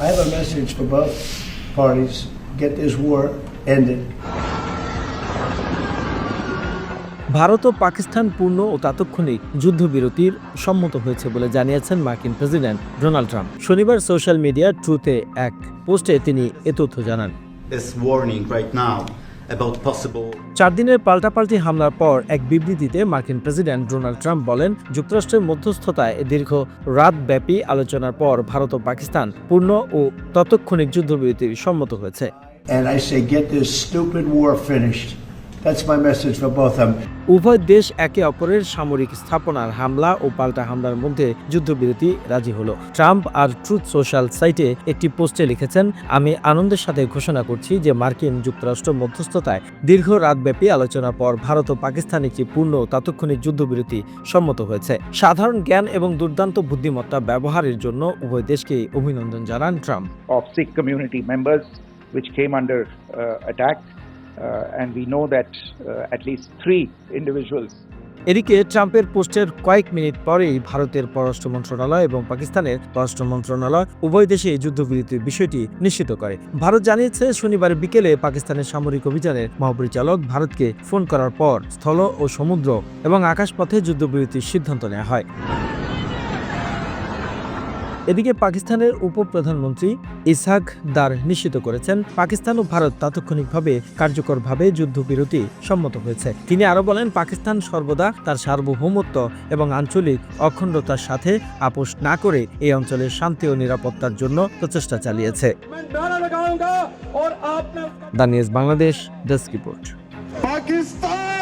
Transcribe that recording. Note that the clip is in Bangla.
I have a message for both parties. Get this war ended. Bharat ও পাকিস্তান পূর্ণ ও তাৎক্ষণিক যুদ্ধবিরতির সম্মত হয়েছে বলে জানিয়েছেন মার্কিন প্রেসিডেন্ট ডোনাল্ড ট্রাম্প শনিবার সোশ্যাল মিডিয়া ট্রুতে এক পোস্টে তিনি এ তথ্য জানান চার দিনের পাল্টাপাল্টি হামলার পর এক বিবৃতিতে মার্কিন প্রেসিডেন্ট ডোনাল্ড ট্রাম্প বলেন যুক্তরাষ্ট্রের মধ্যস্থতায় দীর্ঘ রাতব্যাপী আলোচনার পর ভারত ও পাকিস্তান পূর্ণ ও ততক্ষণিক যুদ্ধবিরতির সম্মত হয়েছে And I say, get this stupid war finished. That's my message for both of them. উভয় দেশ একে অপরের সামরিক স্থাপনার হামলা ও পাল্টা হামলার মধ্যে যুদ্ধবিরতি রাজি হলো ট্রাম্প আর ট্রুথ সোশ্যাল সাইটে একটি পোস্টে লিখেছেন আমি আনন্দের সাথে ঘোষণা করছি যে মার্কিন যুক্তরাষ্ট্র মধ্যস্থতায় দীর্ঘ রাতব্যাপী আলোচনার পর ভারত ও পাকিস্তান একটি পূর্ণ তাৎক্ষণিক যুদ্ধবিরতি সম্মত হয়েছে সাধারণ জ্ঞান এবং দুর্দান্ত বুদ্ধিমত্তা ব্যবহারের জন্য উভয় দেশকে অভিনন্দন জানান Trump of Sikh community members which came under uh, attack. Uh, and we know that uh, at least three individuals. এদিকে ট্রাম্পের পোস্টের কয়েক মিনিট পরেই ভারতের পররাষ্ট্র মন্ত্রণালয় এবং পাকিস্তানের পররাষ্ট্র মন্ত্রণালয় উভয় দেশে যুদ্ধবিরতির বিষয়টি নিশ্চিত করে। ভারত জানিয়েছে শনিবার বিকেলে পাকিস্তানের সামরিক অভিযানের মহাপরিচালক ভারতকে ফোন করার পর স্থল ও সমুদ্র এবং আকাশপথে যুদ্ধবিরতির সিদ্ধান্ত নেওয়া হয়। এদিকে পাকিস্তানের উপপ্রধানমন্ত্রী ইসাক দার নিশ্চিত করেছেন পাকিস্তান ও ভারত তাৎক্ষণিকভাবে কার্যকরভাবে যুদ্ধবিরতি সম্মত হয়েছে। তিনি আরও বলেন পাকিস্তান সর্বদা তার সার্বভৌমত্ব এবং আঞ্চলিক অখণ্ডতার সাথে আপোষ না করে এই অঞ্চলের শান্তি ও নিরাপত্তার জন্য প্রচেষ্টা চালিয়েছে। দানিয়েজ বাংলাদেশ ডেস্ক রিপোর্ট। পাকিস্তান!